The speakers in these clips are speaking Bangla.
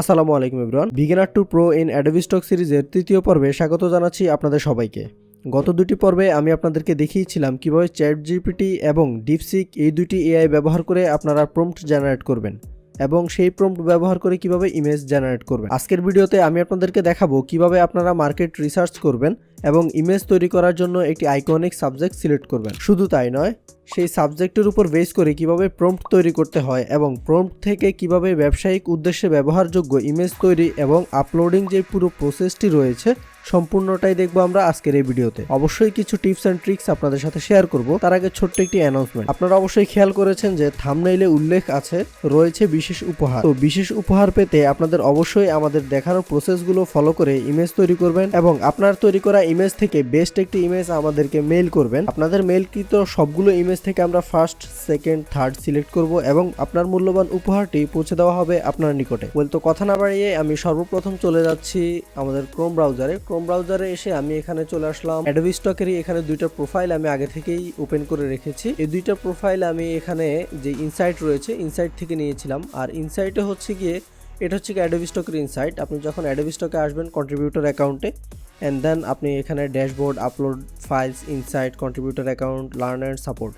আসসালামু আলাইকুম ইবরান beginner to pro in Adobe Stock সিরিজের তৃতীয় পর্বে স্বাগত জানাচ্ছি আপনাদের সবাইকে। গত দুটি পর্বে আমি আপনাদেরকে দেখিয়েছিলাম কীভাবে চ্যাট জিপিটি এবং ডিপসিক এই দুটি এআই ব্যবহার করে আপনারা প্রম্পট জেনারেট করবেন। এবং সেই প্রম্পট ব্যবহার করে কীভাবে ইমেজ জেনারেট করবেন। আজকের ভিডিওতে আমি আপনাদেরকে দেখাবো কীভাবে আপনারা মার্কেট রিসার্চ করবেন এবং ইমেজ তৈরি করার জন্য একটি আইকনিক সাবজেক্ট সিলেক্ট করবেন। শুধু তাই নয়, সেই সাবজেক্টের উপর বেস করে কীভাবে প্রম্পট তৈরি করতে হয় এবং প্রম্পট থেকে কীভাবে ব্যবসায়িক উদ্দেশ্যে ব্যবহারযোগ্য ইমেজ তৈরি এবং আপলোডিং যে পুরো প্রসেসটি রয়েছে সম্পূর্ণটাই দেখব আমরা আজকের এই ভিডিওতে। অবশ্যই কিছু টিপস অ্যান্ড ট্রিক্স আপনাদের সাথে শেয়ার করব। তার আগে ছোট্ট একটি অ্যানাউন্সমেন্ট। আপনারা অবশ্যই খেয়াল করেছেন যে থামনেইলে উল্লেখ আছে, রয়েছে বিশেষ উপহার। তো বিশেষ উপহার পেতে আপনাদের অবশ্যই আমাদের দেখানো প্রসেসগুলো ফলো করে ইমেজ তৈরি করবেন এবং আপনার তৈরি করা ইমেজ থেকে বেস্ট একটি ইমেজ আমাদেরকে মেইল করবেন। আপনাদের মেইলকৃত সবগুলো ইমেজ থেকে আমরা ফার্স্ট সেকেন্ড থার্ড সিলেক্ট করব এবং আপনার মূল্যবান উপহারটি পৌঁছে দেওয়া হবে আপনার নিকটে। বলতো কথা না বাড়িয়ে আমি সর্বপ্রথম চলে যাচ্ছি আমাদের ক্রোম ব্রাউজারে ক্রোম ব্রাউজারে এসে আমি এখানে চলে আসলাম। অ্যাডোবি স্টকেরই এখানে দুইটা প্রোফাইল আমি আগে থেকেই ওপেন করে রেখেছি। এই দুইটা প্রোফাইল আমি এখানে যে ইনসাইট রয়েছে ইনসাইট থেকে নিয়েছিলাম। আর ইনসাইটে হচ্ছে গিয়ে, এটা হচ্ছে অ্যাডোবি স্টকের ইনসাইট আপনি যখন অ্যাডোবি স্টকে আসবেন কন্ট্রিবিউটর অ্যাকাউন্টে অ্যান্ড দেন আপনি এখানে dashboard upload files insight contributor account learn and support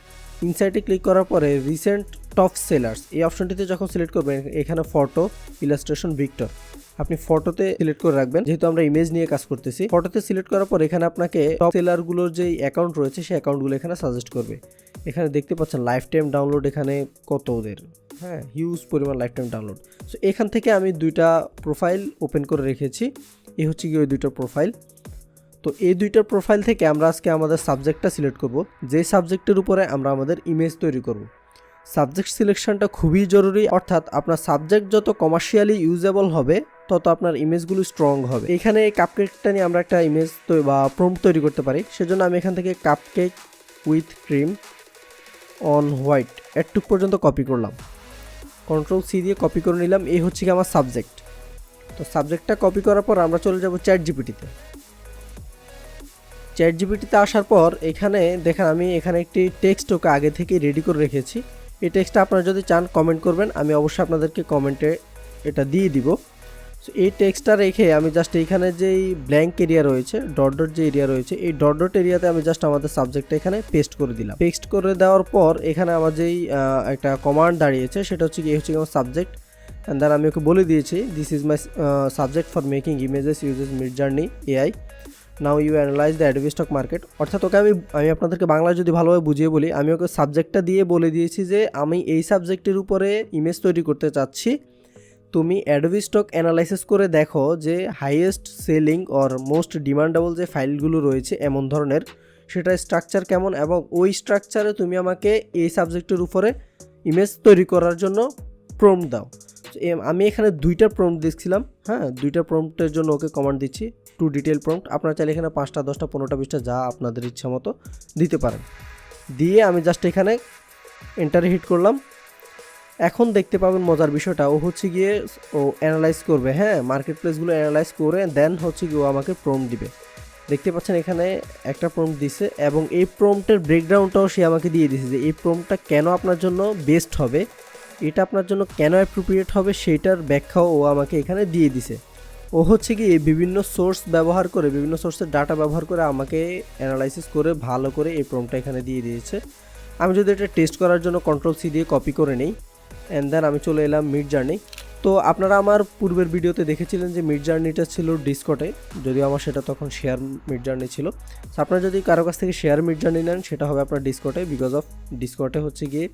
ইনসাইটে click করার পরে রিসেন্ট টপ সেলার্স এই অপশনটিতে যখন সিলেক্ট করবেন, এখানে ফটো ইলাস্ট্রেশন ভিক্টর আপনি ফটোতে সিলেক্ট করে রাখবেন। যেহেতু আমরা ইমেজ নিয়ে কাজ করতেছি ফটোতে সিলেক্ট করার পর এখানে আপনাকে টপ সেলারগুলোর যে অ্যাকাউন্ট রয়েছে, সেই অ্যাকাউন্টগুলো এখানে সাজেস্ট করবে। এখানে দেখতে পাচ্ছেন লাইফ টাইম ডাউনলোড এখানে কত ওদের? হ্যাঁ হিউজ পরিমাণ লাইফ টাইম ডাউনলোড সো এখান থেকে আমি দুইটা প্রোফাইল ওপেন করে রেখেছি। এই হচ্ছে কি ওই দুইটা প্রোফাইল তো, এই দুইটার প্রোফাইল থেকে আমরা আজকে আমাদের সাবজেক্টটা সিলেক্ট করব। যে সাবজেক্টের উপরে আমরা আমাদের ইমেজ তৈরি করব। সাবজেক্ট সিলেকশনটা খুবই জরুরি। অর্থাৎ আপনার সাবজেক্ট যত কমার্শিয়ালি ইউজেবল হবে তত আপনার ইমেজগুলো স্ট্রং হবে। এখানে কাপকেকটা নিয়ে আমরা একটা ইমেজ বা প্রম্পট তৈরি করতে পারি। সেজন্য আমি এখান থেকে cupcake with cream on white একটুক পর্যন্ত কপি করলাম। কন্ট্রোল সি দিয়ে কপি করে নিলাম। এই হচ্ছে কি আমার সাবজেক্ট তো সাবজেক্টটা কপি করার পর আমরা চলে যাব চ্যাট জিপিটিতে চ্যাট জিপিটিতে আসার পর এখানে দেখেন আমি এখানে একটি টেক্সট ওকে আগে থেকে রেডি করে রেখেছি। এই টেক্সটটা আপনারা যদি চান কমেন্ট করবেন, আমি অবশ্যই আপনাদেরকে কমেন্টে এটা দিয়ে দিব। সো এই টেক্সটটা রেখে আমি জাস্ট এইখানে যেই ব্ল্যাঙ্ক এরিয়া রয়েছে ডট ডট যে এরিয়া রয়েছে, এই ডট ডট এরিয়াতে আমি জাস্ট আমাদের সাবজেক্টটা এখানে পেস্ট করে দিলাম। পেস্ট করে দেওয়ার পর এখানে আমার যেই একটা কমান্ড দাঁড়িয়েছে, সেটা হচ্ছে কি হচ্ছে আমার সাবজেক্ট অ্যান্ড দেন আমি ওকে বলে দিয়েছি this is my subject for making images uses Midjourney AI now you analyse the Adobe Stock market অর্থাৎ ওকে আমি আমি আপনাদেরকে বাংলায় যদি ভালোভাবে বুঝিয়ে বলি, আমি ওকে সাবজেক্টটা দিয়ে বলে দিয়েছি যে, আমি এই সাবজেক্টের উপরে ইমেজ তৈরি করতে চাচ্ছি। তুমি অ্যাডোবি স্টক অ্যানালাইসিস করে দেখো যে highest selling or most demandable যে ফাইলগুলো রয়েছে এমন ধরনের, সেটার স্ট্রাকচার কেমন এবং ওই স্ট্রাকচারে তুমি আমাকে এই সাবজেক্টের উপরে ইমেজ তৈরি করার জন্য প্রম্পট দাও। আমি এখানে দুইটা প্রম্পট দিচ্ছিলাম হ্যাঁ দুইটা প্রম্পটের জন্য ওকে কমান্ড দিচ্ছি টু ডিটেল প্রম্পট আপনারা চাইলে এখানে পাঁচটা, দশটা, পনেরোটা, বিশটা যা আপনাদের ইচ্ছা মতো দিতে পারেন। দিয়ে আমি জাস্ট এখানে এন্টারে হিট করলাম। এখন দেখতে পাবেন মজার বিষয়টা। ও হচ্ছে গিয়ে ও অ্যানালাইজ করবে হ্যাঁ? মার্কেট প্লেসগুলো অ্যানালাইজ করে দেন হচ্ছে গিয়ে ও আমাকে প্রম্পট দিবে। দেখতে পাচ্ছেন এখানে একটা প্রম্পট দিছে এবং এই প্রম্পটের ব্রেকগ্রাউন্ডটাও সে আমাকে দিয়ে দিয়েছে যে এই প্রম্পটটা কেন আপনার জন্য বেস্ট হবে, এটা আপনার জন্য কেন অ্যাপ্রোপ্রিয়েট হবে সেইটার ব্যাখ্যাও ও আমাকে এখানে দিয়ে দিছে। ও হচ্ছে কি বিভিন্ন সোর্স ব্যবহার করে, বিভিন্ন সোর্সের ডাটা ব্যবহার করে আমাকে অ্যানালাইসিস করে, ভালো করে এই প্রম্পটটা এখানে দিয়ে দিয়েছে। আমি যদি এটা টেস্ট করার জন্য কন্ট্রোল সি দিয়ে কপি করে নিই অ্যান্ড দেন আমি চলে এলাম মিড জার্নি তো আপনারা আমার পূর্বের ভিডিওতে দেখেছিলেন যে মিড জার্নিটা ছিল ডিসকটে যদিও আমার সেটা তখন শেয়ার মিড জার্নি ছিল। তো আপনারা যদি কারও কাছ থেকে শেয়ার মিড জার্নি নেন, সেটা হবে আপনার ডিসকটে বিকজ অফ ডিসকটে হচ্ছে গিয়ে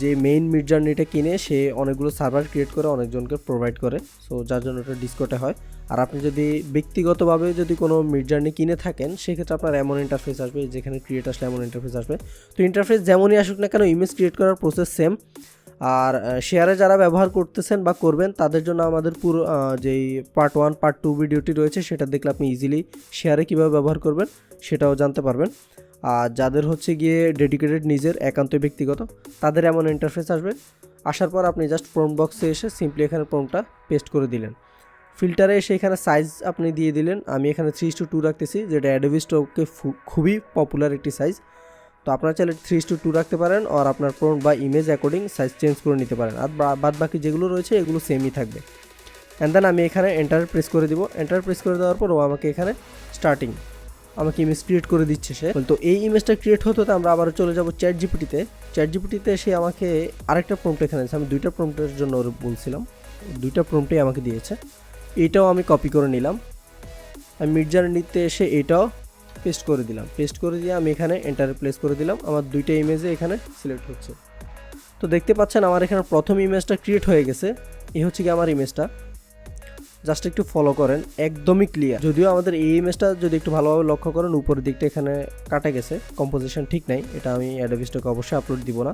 যে মেইন মিড জার্নিটা কিনে সে অনেকগুলো সার্ভার ক্রিয়েট করে অনেকজনকে প্রোভাইড করে। সো যার জন্য ওটা ডিসকটে হয়। আর আপনি যদি ব্যক্তিগতভাবে যদি কোনো মিড জার্নি কিনে থাকেন, সেক্ষেত্রে আপনার এমন ইন্টারফেস আসবে যেখানে ক্রিয়েট আসলে এমন ইন্টারফেস আসবে। তো ইন্টারফেস যেমনই আসুক না কেন ইমেজ ক্রিয়েট করার প্রসেস সেম আর শেয়ারে যারা ব্যবহার করতেছেন বা করবেন, তাদের জন্য আমাদের পুরো যেই পার্ট ওয়ান পার্ট টু ভিডিওটি রয়েছে, সেটা দেখলে আপনি ইজিলি শেয়ারে কীভাবে ব্যবহার করবেন, সেটাও জানতে পারবেন। আর যাদের হচ্ছে গিয়ে ডেডিকেটেড নিজের একান্ত ব্যক্তিগত, তাদের এমন ইন্টারফেস আসবে। আসার পর আপনি জাস্ট প্রম বক্সে এসে সিম্পলি এখানে প্রমটা পেস্ট করে দিলেন। ফিল্টারে এসে এখানে সাইজ আপনি দিয়ে দিলেন। আমি এখানে থ্রি টু টু রাখতেছি, যেটা অ্যাডোবি স্টকে খুবই পপুলার একটি সাইজ তো আপনারা চাইলে থ্রি টু টু রাখতে পারেন আর আপনার প্রম্পট বা ইমেজ অ্যাকর্ডিং সাইজ চেঞ্জ করে নিতে পারেন। আর বাদ বাকি যেগুলো রয়েছে, এগুলো সেমই থাকবে। অ্যান্ড দেন আমি এখানে এন্টার প্রেস করে দিব। এন্টার প্রেস করে দেওয়ার পর ও আমাকে এখানে স্টার্টিং আমাকে ইমেজ ক্রিয়েট করে দিচ্ছে সে। তো এই ইমেজটা ক্রিয়েট হতে হতে আমরা আবার চলে যাব চ্যাট জিপিটিতে চ্যাট জিপিটিতে সে আমাকে আরেকটা প্রম্পট এখানে দিয়েছে। আমি দুইটা প্রম্পটের জন্য বলছিলাম। দুইটা প্রম্পটেই আমাকে দিয়েছে। এইটাও আমি কপি করে নিলাম। আমি মির্জার নিতে এসে এটাও পেস্ট করে দিলাম। পেস্ট করে দিয়ে আমি এখানে এন্টার প্লেস করে দিলাম। আমার দুইটা ইমেজে এখানে সিলেক্ট হচ্ছে। তো দেখতে পাচ্ছেন আমার এখানে প্রথম ইমেজটা ক্রিয়েট হয়ে গেছে। এই হচ্ছে কি আমার ইমেজটা জাস্ট একটু ফলো করেন, একদমই ক্লিয়ার যদিও আমাদের এই ইমেজটা যদি একটু ভালোভাবে লক্ষ্য করেন, উপরের দিকটা এখানে কাটা গেছে। কম্পোজিশন ঠিক নাই, এটা আমি অ্যাডোবিস্টকে অবশ্যই আপলোড দিব না।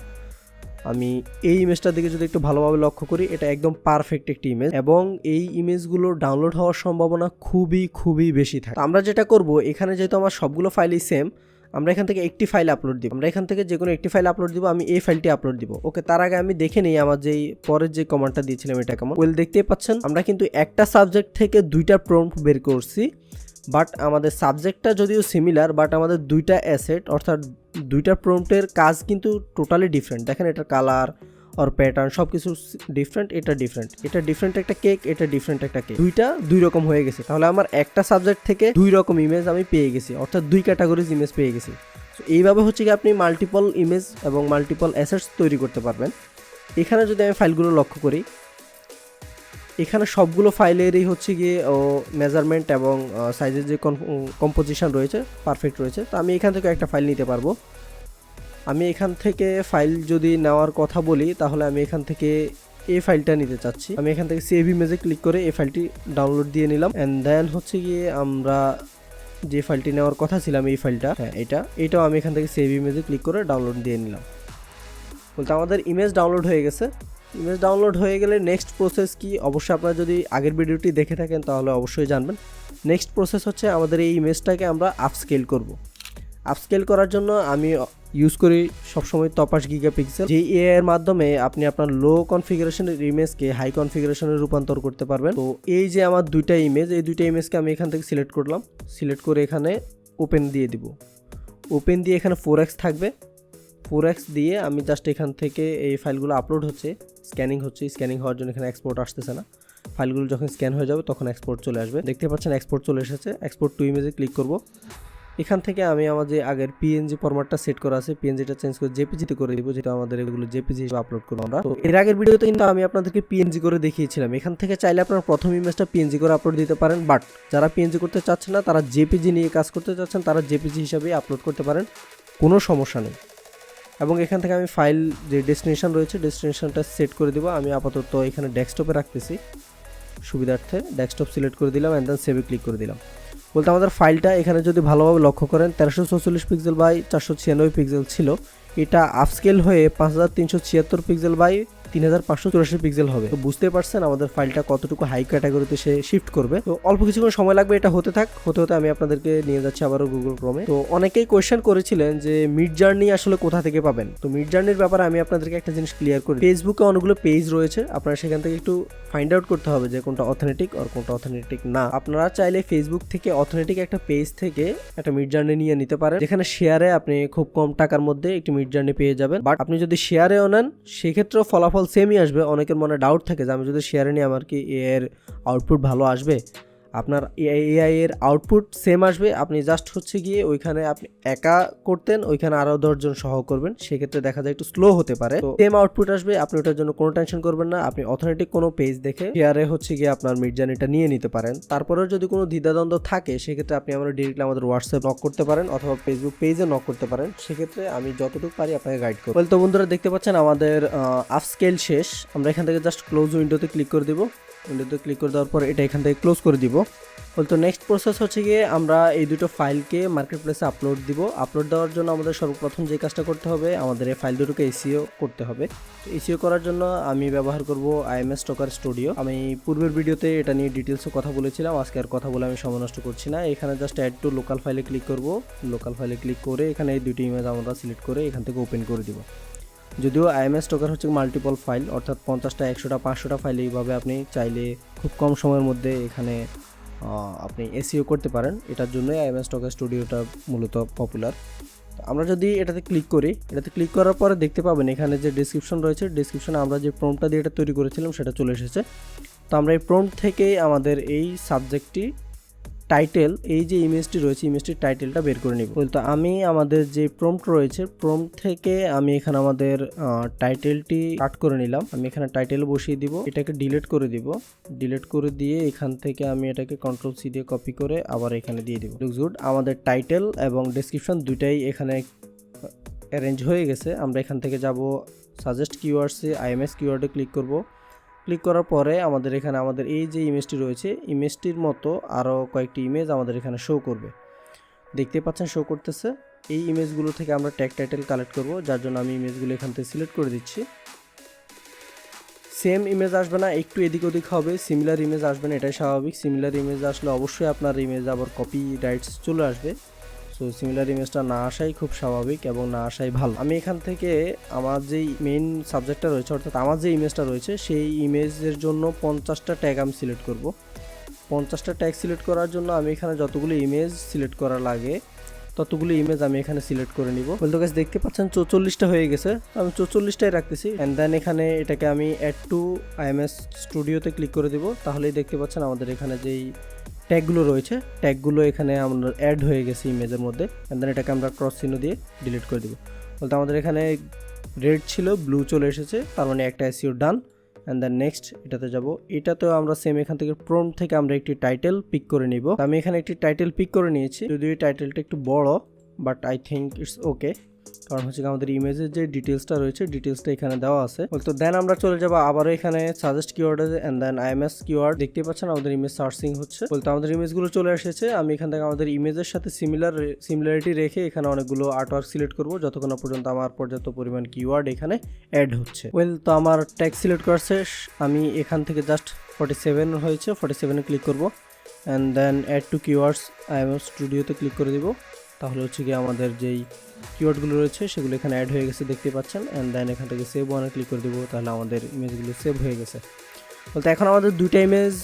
আমি এই ইমেজটার দিকে যদি একটু ভালোভাবে লক্ষ্য করি, এটা একদম পারফেক্ট একটি ইমেজ এবং এই ইমেজগুলো ডাউনলোড হওয়ার সম্ভাবনা খুবই খুবই বেশি থাকে। আমরা যেটা করব, এখানে যেহেতু আমার সবগুলো ফাইলই সেম আমরা এখান থেকে একটি ফাইল আপলোড দিব। আমরা এখান থেকে যে কোনো একটি ফাইল আপলোড দিব, আমি এই ফাইলটি আপলোড দিব। ওকে, তার আগে আমি দেখে নিই আমার যেই পরের যে কমান্ডটা দিয়েছিলাম, এটা কেমন? ওয়েল দেখতেই পাচ্ছেন, আমরা কিন্তু একটা সাবজেক্ট থেকে দুইটা প্রম্পট বের করছি। বাট আমাদের সাবজেক্টটা যদিও সিমিলার বাট আমাদের দুইটা অ্যাসেট অর্থাৎ দুইটা প্রম্পটের কাজ কিন্তু টোটালি ডিফারেন্ট দেখেন এটার কালার আর প্যাটার্ন সব কিছু ডিফারেন্ট এটা ডিফারেন্ট এটা ডিফারেন্ট একটা কেক এটা ডিফারেন্ট একটা কেক দুইটা দুই রকম হয়ে গেছে। তাহলে আমার একটা সাবজেক্ট থেকে দুই রকম ইমেজ আমি পেয়ে গেছি, অর্থাৎ দুই ক্যাটাগরিজ ইমেজ পেয়ে গেছি। এইভাবে হচ্ছে কি আপনি মাল্টিপল ইমেজ এবং মাল্টিপল অ্যাসেটস তৈরি করতে পারবেন। এখানে যদি আমি ফাইলগুলো লক্ষ্য করি এখানে সবগুলো ফাইলেরই হচ্ছে গিয়ে, ও মেজারমেন্ট এবং সাইজের যে কম্পোজিশন রয়েছে পারফেক্ট রয়েছে। তো আমি এখান থেকে একটা ফাইল নিতে পারব। আমি এখান থেকে ফাইল যদি নেওয়ার কথা বলি, তাহলে আমি এখান থেকে এই ফাইলটা নিতে চাচ্ছি। আমি এখান থেকে সেভ ইমেজে ক্লিক করে এই ফাইলটি ডাউনলোড দিয়ে নিলাম। অ্যান্ড দেন হচ্ছে গিয়ে আমরা যে ফাইলটি নেওয়ার কথা ছিলাম, এই ফাইলটা হ্যাঁ এটা, এটাও আমি এখান থেকে সেভ ইমেজে ক্লিক করে ডাউনলোড দিয়ে নিলাম। বলতে আমাদের ইমেজ ডাউনলোড হয়ে গেছে। ইমেজ ডাউনলোড হয়ে গেলে নেক্সট প্রসেস কি? অবশ্যই আপনারা যদি আগের ভিডিওটি দেখে থাকেন, তাহলে অবশ্যই জানবেন। নেক্সট প্রসেস হচ্ছে আমাদের এই ইমেজটাকে আমরা আপস্কেল করব। আপস্কেল করার জন্য আমি ইউজ করি সবসময় তপাস গিগা পিক্সেল যে এ এর মাধ্যমে আপনি আপনার লো কনফিগারেশনের ইমেজকে হাই কনফিগারেশনে রূপান্তর করতে পারবেন। তো এই যে আমার দুইটা ইমেজ এই দুইটা ইমেজকে আমি এখান থেকে সিলেক্ট করলাম। সিলেক্ট করে এখানে ওপেন দিয়ে দিব। ওপেন দিয়ে এখানে ফোর এক্স থাকবে। ফোর এক্স দিয়ে আমি জাস্ট এখান থেকে এই ফাইলগুলো আপলোড হচ্ছে স্ক্যানিং হচ্ছে স্ক্যানিং হওয়ার জন্য এখানে এক্সপোর্ট আসতেছে না। ফাইলগুলো যখন স্ক্যান হয়ে যাবে তখন এক্সপোর্ট চলে আসবে। দেখতে পাচ্ছেন এক্সপোর্ট চলে এসেছে এক্সপোর্ট টু ইমেজে ক্লিক করব। এখান থেকে আমি আমার যে আগের পিএনজি ফরম্যাটটা সেট করা আছে পিএনজিটা চেঞ্জ করে জেপিজিতে করে দিব, যেটা আমাদের এগুলো জেপিজি হিসেবে আপলোড করব আমরা। তো এর আগের ভিডিওতে কিন্তু আমি আপনাদেরকে পিএনজি করে দেখিয়েছিলাম। এখান থেকে চাইলে আপনারা প্রথম ইমেজটা পিএনজি করে আপলোড দিতে পারেন বাট যারা পিএনজি করতে চাচ্ছেন না, তারা জেপিজি নিয়ে কাজ করতে চাচ্ছেন, তারা জেপিজি হিসাবে আপলোড করতে পারেন। কোনো সমস্যা নেই। এবং এখান থেকে আমি ফাইল যে ডেস্টিনেশন রয়েছে, ডেস্টিনেশনটা সেট করে দেবো। আমি আপাতত এখানে ডেস্কটপে রাখতেছি। সুবিধার্থে ডেস্কটপ সিলেক্ট করে দিলাম অ্যান্ড দেন সেভে ক্লিক করে দিলাম। বলতে আমাদের ফাইলটা এখানে যদি ভালোভাবে লক্ষ্য করেন, তেরোশো ছচল্লিশ পিক্সেল বাই চারশো ছিয়ানব্বই পিক্সেল ছিল। এটা আপস্কেল হয়ে পাঁচ হাজার তিনশো ছিয়াত্তর পিক্সেল বাই তিন হাজার পাঁচশো চুরাশি পিক্সেল হবে। তো বুঝতে পারছেন আমাদের ফাইলটা কতটুকু হাই ক্যাটাগরিতে সে শিফট করবে। তো অল্প কিছুক্ষণ সময় লাগবে এটা হতে থাক। হতে হতে আমি আপনাদেরকে নিয়ে যাচ্ছি আবারও গুগল ক্রমে তো অনেকেই কোয়েশ্চেন করেছিলেন যে মিড জার্নি আসলে কোথা থেকে পাবেন? তো মিড জার্নির ব্যাপারে আমি আপনাদেরকে একটা জিনিস ক্লিয়ার করি। ফেসবুকে অনেকগুলো পেজ রয়েছে। আপনারা সেখান থেকে একটু ফাইন্ড আউট করতে হবে যে, কোনটা অথেন্টিক আর কোনটা অথেন্টিক না। আপনারা চাইলে ফেসবুক থেকে অথেন্টিক একটা পেজ থেকে একটা মিড জার্নি নিয়ে নিতে পারেন। যেখানে শেয়ারে আপনি খুব কম টাকার মধ্যে একটি মিড জার্নি পেয়ে যাবেন। বাট আপনি যদি শেয়ারেও নেন, সেক্ষেত্রেও ফলাফল সেমই আসবে। অনেকের মনে ডাউট থাকে যে, আমি যদি শেয়ারে নিই, আমার কি এর আউটপুট ভালো আসবে? আপনার এআই এর আউটপুট সেম আসবে। আপনি জাস্ট হচ্ছে গিয়ে ওইখানে আপনি একা করতেন, ওইখানে আরও দশজন সহ করবেন। সেক্ষেত্রে দেখা যায় একটু স্লো হতে পারে। তো সেম আউটপুট আসবে, আপনি ওটার জন্য কোনো টেনশন করবেন না। আপনি অথেন্টিক কোনো পেজ দেখে শেয়ারে হচ্ছে গিয়ে আপনার মির্জানিটা নিয়ে নিতে পারেন। তারপরেও যদি কোনো দ্বিধাদ্বন্দ্ব থাকে, সেক্ষেত্রে আপনি আমরা ডিরেক্টলি আমাদের হোয়াটসঅ্যাপ নক করতে পারেন অথবা ফেসবুক পেজে নক করতে পারেন। সেক্ষেত্রে আমি যতটুকু পারি আপনাকে গাইড করব। তো বন্ধুরা দেখতে পাচ্ছেন আমাদের আপ স্কেল শেষ। আমরা এখান থেকে জাস্ট ক্লোজ উইন্ডোতে ক্লিক করে দেবো। উইন্ডোতে ক্লিক করে দেওয়ার পর এটা এখান থেকে ক্লোজ করে দিব। তো নেক্সট প্রসেস হচ্ছে গিয়ে আমরা এই দুটো ফাইলকে মার্কেট প্লেসে আপলোড দিব। আপলোড দেওয়ার জন্য আমাদের সর্বপ্রথম যে কাজটা করতে হবে, আমাদের এই ফাইল দুটোকে এসিও করতে হবে। তো এসিও করার জন্য আমি ব্যবহার করব আইএমএস স্টকার স্টুডিও আমি পূর্বের ভিডিওতে এটা নিয়ে ডিটেলসও কথা বলেছিলাম, আজকে আর কথা বলে আমি সময় নষ্ট করছি না। এখানে জাস্ট অ্যাড টু লোকাল ফাইলে ক্লিক করব। লোকাল ফাইলে ক্লিক করে এখানে এই দুটি ইমেজ আমরা সিলেক্ট করে এখান থেকে ওপেন করে দিব। যদিও আইএমএস টোকার হচ্ছে মাল্টিপল ফাইল অর্থাৎ পঞ্চাশটা, একশোটা, পাঁচশোটা ফাইল এইভাবে আপনি চাইলে খুব কম সময়ের মধ্যে এখানে আপনি এসিও করতে পারেন। এটার জন্যই আইএমএস টোকার স্টুডিওটা মূলত পপুলার আমরা যদি এটাতে ক্লিক করি, এটাতে ক্লিক করার পরে দেখতে পাবেন এখানে যে ডিসক্রিপশন রয়েছে ডিসক্রিপশনে আমরা যে প্রমটা দিয়ে এটা তৈরি করেছিলাম সেটা চলে এসেছে। তো তো আমরা এই প্রম্পট থেকেই আমাদের এই সাবজেক্টটি টাইটেল এই যে ইমেজটি রয়েছে ইমেজটির টাইটেলটা বের করে নিব। তো আমি আমাদের যে প্রম্পট রয়েছে প্রম্পট থেকে আমি এখানে আমাদের টাইটেলটি কাট করে নিলাম। আমি এখানে টাইটেল বসিয়ে দিব, এটাকে ডিলিট করে দিব। ডিলিট করে দিয়ে এখান থেকে আমি এটাকে কন্ট্রোল সি দিয়ে কপি করে আবার এখানে দিয়ে দিব। গুড আমাদের টাইটেল এবং ডেসক্রিপশন দুইটাই এখানে অ্যারেঞ্জ হয়ে গেছে। আমরা এখান থেকে যাব সাজেস্ট কিওয়ার্ডসে আইএমএস কিওয়ার্ডে ক্লিক করব। ক্লিক করার পরে আমাদের এখানে আমাদের এই যে ইমেজটি রয়েছে, ইমেজটির মতো আরও কয়েকটি ইমেজ আমাদের এখানে শো করবে। দেখতে পাচ্ছেন শো করতেছে। এই ইমেজগুলো থেকে আমরা ট্যাগ টাইটেল কালেক্ট করব, যার জন্য আমি ইমেজগুলো এখান থেকে সিলেক্ট করে দিচ্ছি। সেম ইমেজ আসবে না, একটু এদিক ওদিক হবে সিমিলার ইমেজ আসবে না, এটাই স্বাভাবিক। সিমিলার ইমেজ আসলে অবশ্যই আপনার ইমেজ আবার কপি রাইটস চলে আসবে। সো সিমিলার ইমেজটা না আসাই খুব স্বাভাবিক এবং না আসাই ভালো। আমি এখান থেকে আমার যেই মেইন সাবজেক্টটা রয়েছে, অর্থাৎ আমার যে ইমেজটা রয়েছে, সেই ইমেজের জন্য পঞ্চাশটা ট্যাগ আমি সিলেক্ট করব। পঞ্চাশটা ট্যাগ সিলেক্ট করার জন্য আমি এখানে যতগুলো ইমেজ সিলেক্ট করা লাগে, ততগুলো ইমেজ আমি এখানে সিলেক্ট করে নিব। বলতে গাছ দেখতে পাচ্ছেন চৌচল্লিশটা হয়ে গেছে আমি চৌচল্লিশটাই রাখতেছি। অ্যান্ড দেন এখানে এটাকে আমি অ্যাড টু আইএমএস স্টুডিওতে ক্লিক করে দিব। তাহলেই দেখতে পাচ্ছেন আমাদের এখানে যেই ট্যাগগুলো রয়েছে। ট্যাগগুলো এখানে আমরা অ্যাড হয়ে গেছে ইমেজের মধ্যে। দেন এটাকে আমরা ক্রস চিহ্ন দিয়ে ডিলিট করে দিব। বলতে আমাদের এখানে রেড ছিল ব্লু চলে এসেছে, তার মানে একটা SEO done and then next এটাতে যাব। এটাতেও আমরা সেম এখান থেকে প্রম থেকে আমরা একটি টাইটেল পিক করে নিব। আমি এখানে একটি টাইটেল পিক করে নিয়েছি। যদিও এই টাইটেলটা একটু বড় but I think it's okay কারণ হচ্ছে আমাদের ইমেজের যে ডিটেলসটা রয়েছে ডিটেলসটা এখানে দেওয়া আছে। তো দেন আমরা চলে যাব আবারও এখানে suggest keyword and then IMS keyword দেখতে পাচ্ছেন আমাদের ইমেজ সার্চিং হচ্ছে। বলতে আমাদের ইমেজগুলো চলে এসেছে। আমি এখান থেকে আমাদের ইমেজের সাথে সিমিলার সিমিলারিটি রেখে এখানে অনেকগুলো আর্টওয়ার্ক সিলেক্ট করব। যতক্ষণ পর্যন্ত আমার পর্যাপ্ত পরিমাণ কিওয়ার্ড এখানে অ্যাড হচ্ছে। ওয়েল তো আমার ট্যাগ সিলেক্ট করা শেষ। আমি এখান থেকে জাস্ট ফর্টি সেভেন হয়েছে। ফর্টি সেভেনে ক্লিক করব। And then add to keywords IMS স্টুডিওতে ক্লিক করে দিব। তাহলে হচ্ছে কি আমাদের যেই কিওয়ার্ডগুলো রয়েছে, সেগুলো এখানে অ্যাড হয়ে গেছে, দেখতে পাচ্ছেন। অ্যান্ড দেন এখান থেকে সেভ ওয়ানে ক্লিক করে দেবো, তাহলে আমাদের ইমেজগুলো সেভ হয়ে গেছে। বলতে এখন আমাদের দুইটা ইমেজ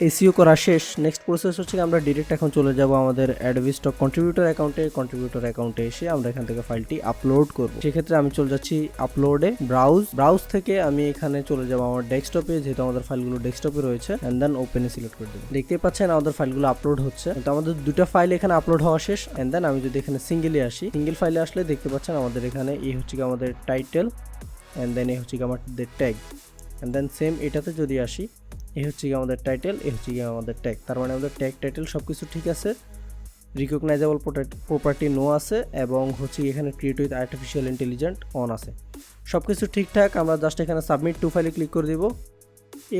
এসিও করা শেষ। নেক্সট প্রসেস হচ্ছে আমরা ডিরেক্ট এখন চলে যাব আমাদের অ্যাডবি স্টক কন্ট্রিবিউটর অ্যাকাউন্টে কন্ট্রিবিউটর অ্যাকাউন্টে এসে আমরা এখান থেকে ফাইলটি আপলোড করব। সেক্ষেত্রে আমি চলে যাচ্ছি আপলোডে ব্রাউজ ব্রাউজ থেকে আমি এখানে চলে যাব আমার ডেস্কটপে যেহেতু আমাদের ফাইলগুলো ডেস্কটপে রয়েছে। অ্যান্ড দেন ওপেনে সিলেক্ট করে দেবো। দেখতে পাচ্ছেন আমাদের ফাইলগুলো আপলোড হচ্ছে। তো আমাদের দুটো ফাইল এখানে আপলোড হওয়া শেষ। অ্যান্ড দেন আমি যদি এখানে সিঙ্গেলে আসি। সিঙ্গেল ফাইলে আসলে দেখতে পাচ্ছেন আমাদের এখানে এই হচ্ছে কি আমাদের টাইটেল অ্যান্ড দেন এই হচ্ছে কি আমাদের ট্যাগ অ্যান্ড দেন সেম এটাতে যদি আসি এই হচ্ছে গিয়ে আমাদের টাইটেল এই হচ্ছে গিয়ে আমাদের ট্যাগ তার মানে আমাদের ট্যাগ টাইটেল সব কিছু ঠিক আছে রিকগনাইজেবল প্রপার্টি নো আছে, এবং হচ্ছে এখানে create with artificial intelligent on আছে। সব কিছু ঠিকঠাক, আমরা জাস্ট এখানে সাবমিট টু ফাইলে ক্লিক করে দিব।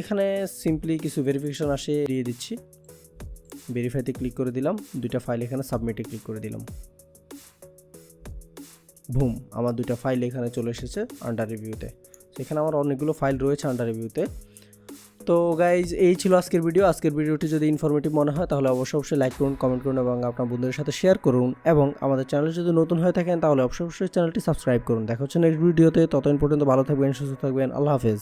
এখানে সিম্পলি কিছু ভেরিফিকেশন আসে, দিয়ে দিচ্ছি। ভেরিফাইতে ক্লিক করে দিলাম, দুইটা ফাইল এখানে সাবমিটে ক্লিক করে দিলাম। ভুম আমার দুইটা ফাইল এখানে চলে এসেছে আন্ডার রিভিউতে সেখানে আমার অনেকগুলো ফাইল রয়েছে আন্ডার রিভিউতে তো গাইজ এই ছিল আজকের ভিডিও আজকের ভিডিওটি যদি ইনফরমেটিভ মনে হয়, তাহলে অবশ্যই অবশ্যই লাইক করুন কমেন্ট করুন এবং আপনার বন্ধুদের সাথে শেয়ার করুন। এবং আমাদের চ্যানেল যদি নতুন হয়ে থাকেন, তাহলে অবশ্যই অবশ্যই চ্যানেলটি সাবস্ক্রাইব করুন। দেখা হচ্ছে নেক্সট ভিডিওতে ততদিন পর্যন্ত ভালো থাকবেন, সুস্থ থাকবেন। আল্লাহ হাফেজ।